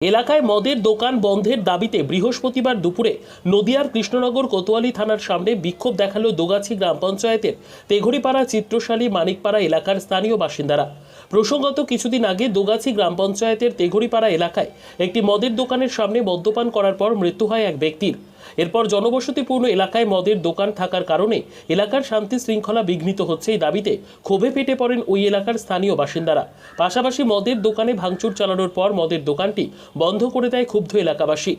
এলাকায় মদের দোকান বন্ধের দাবিতে বৃহস্পতিবার দুপুরে নদিয়ার কৃষ্ণনগর কোতোয়ালি থানার সামনে বিক্ষোভ দেখাল দোগাছি গ্রাম পঞ্চায়েতের তেঘড়িপাড়া চিত্রশালী মানিকপাড়া এলাকার স্থানীয় বাসিন্দারা। প্রসঙ্গত কিছুদিন আগে দোগাছি গ্রাম পঞ্চায়েতের তেঘড়িপাড়া এলাকায় একটি মদের দোকানের সামনে মদ্যপান করার পর মৃত্যু হয় এক ব্যক্তির। এরপর জনবসতিপূর্ণ এলাকায় মদের দোকান থাকার কারণে এলাকার শান্তি শৃঙ্খলা বিঘ্নিত হচ্ছে এই দাবিতে ক্ষোভে ফেটে পড়েন ওই এলাকার স্থানীয় বাসিন্দারা। পাশাপাশি মদের দোকানে ভাঙচুর চালানোর পর মদের দোকানটি বন্ধ করে দেয় ক্ষুব্ধ এলাকাবাসী।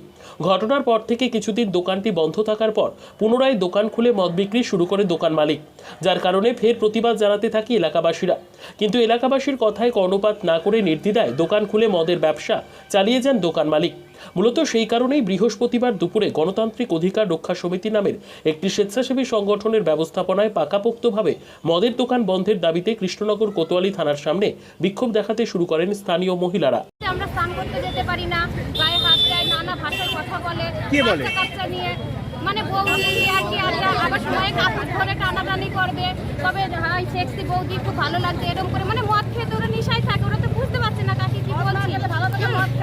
ঘটনার পর থেকে কিছুদিন দোকানটি বন্ধ থাকার পর পুনরায় দোকান খুলে মদ বিক্রি শুরু করে দোকান মালিক, যার কারণে ফের প্রতিবাদ জানাতে থাকি এলাকাবাসীরা। কিন্তু এলাকাবাসীর কথায় কর্ণপাত না করে নির্দ্বিধায় দোকান খুলে মদের ব্যবসা চালিয়ে যান দোকান মালিক। মূলত সেই কারণেই বৃহস্পতিবার দুপুরে গণতান্ত্রিক অধিকার রক্ষা সমিতি নামের একটি স্বেচ্ছাসেবী সংগঠনের ব্যবস্থাপনায় পাকাপোক্তভাবে মদের দোকান বন্ধের দাবিতে কৃষ্ণনগর কোতোয়ালি থানার সামনে বিক্ষোভ দেখাতে শুরু করেন স্থানীয় মহিলারা। আমরা স্নান করতে যেতে পারি না গায়ে হাত দেয় নানা ভাষায় কথা বলে কে বলে? বাচ্চা নিয়ে। মানে বৌদি ইয়ার্কি আড্ডা আবার সময় কাপড় ধরে টানাটানি করবে। তবে হাই সেক্সি বৌদি খুব ভালো লাগছে এরকম করে। মানে মদ খেতে ওরা নিশায় থাকে ওরা তো বুঝতে পারছে না কাকে কি বলছি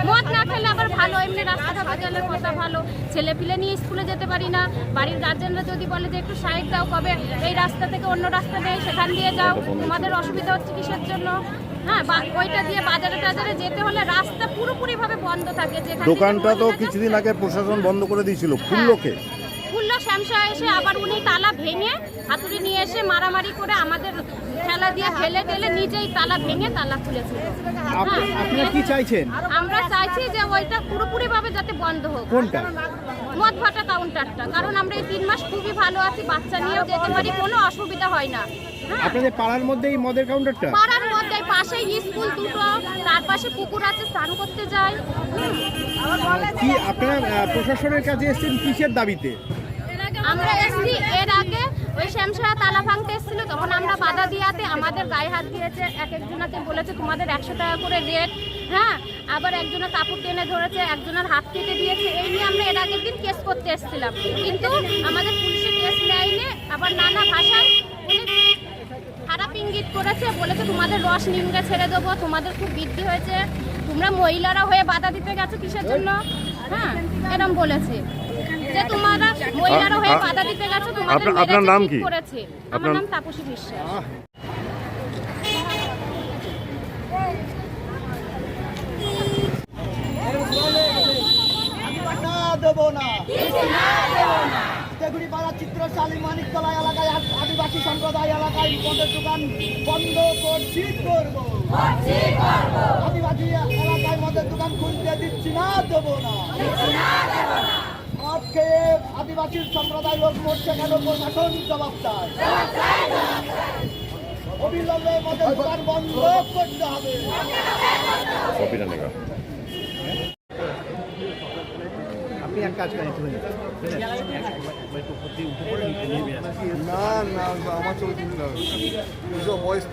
মদ না খেলে আবার ভালো এমনি রাস্তাটা বাজালে কথা ভালো। ছেলে পিলে নিয়ে স্কুলে যেতে পারি না। বাড়ির গার্জেনরা যদি বলে যে একটু সাইড দাও কবে এই রাস্তা থেকে অন্য রাস্তা নেই সেখান দিয়ে যাও তোমাদের অসুবিধা হচ্ছে কিসের জন্য? হ্যাঁ ওইটা দিয়ে বাজারে টাজারে যেতে হলে রাস্তা পুরোপুরিভাবে বন্ধ থাকে যেখান দোকানটা তো কিছুদিন আগে প্রশাসন বন্ধ করে দিয়েছিল খুললোকে খুললো এসে আবার উনি তালা ভেঙে হাতুড়ি নিয়ে এসে মারামারি করে আমাদের খেলা দিয়ে ফেলে টেলে নিজেই তালা ভেঙে তালা খুলেছিল আপনি- হ্যাঁ। আপনারা কি চাইছেন? আমরা চাইছি যে ওইটা পুরোপুরি ভাবে যাতে বন্ধ হোক। কোনটা? মদ ভাটা কাউন্টারটা কারণ আমরা এই তিন মাস খুবই ভালো আছি বাচ্চা নিয়েও যেতে পারি কোনো অসুবিধা হয় না। হ্যাঁ। আপনাদের পাড়ার মধ্যে এই মদের কাউন্টারটা পাড়ার মধ্যে পাশেই স্কুল দুটো তার পাশে পুকুর আছে স্নান করতে যাই। কি আপনারা প্রশাসনের কাছে এসেছেন কিসের দাবিতে? আমরা এসছি এর আগে ওই শ্যামসাহা তালা ভাঙতে এসেছিল, তখন আমরা বাধা দিয়াতে আমাদের গায়ে হাত দিয়েছে, এক একজনকে বলেছে তোমাদের একশো টাকা করে রেট হ্যাঁ আবার একজনের কাপড় টেনে ধরেছে, একজনের হাত কেটে দিয়েছে, এই নিয়ে আমরা এর আগের দিন কেস করতে এসেছিলাম। কিন্তু আমাদের পুলিশে কেস নেয়নি, আবার নানা ভাষায় খারাপ ইঙ্গিত করেছে, বলেছে তোমাদের রস নিংড়ে ছেড়ে দেবো, তোমাদের খুব বৃদ্ধি হয়েছে, তোমরা মহিলারা হয়ে বাধা দিতে গেছো কিসের জন্য? হ্যাঁ এরম বলেছে। যে তোমরা মহিলারা হয়ে বাধা দিতে গেছো তোমাদের আপনার- আপনার নাম কি? করেছে। আমার নাম তাপসী বিশ্বাস। না দেব না তেগুড়ি পাড়া চিত্রশালী মানিকতলা এলাকায় আদিবাসী সম্প্রদায় এলাকায় মদের দোকান বন্ধ করছি করব। আদিবাসী এলাকায় মদের দোকান খুলতে দিচ্ছি না দেবো না। খেয়ে আদিবাসী সম্প্রদায় লোক মরছে কেন? প্রশাসন জবাব চায়। অবিলম্বে মদের দোকান বন্ধ করতে হবে। আপনি এক কাজ করেন না না আমার হবে। ভয়েস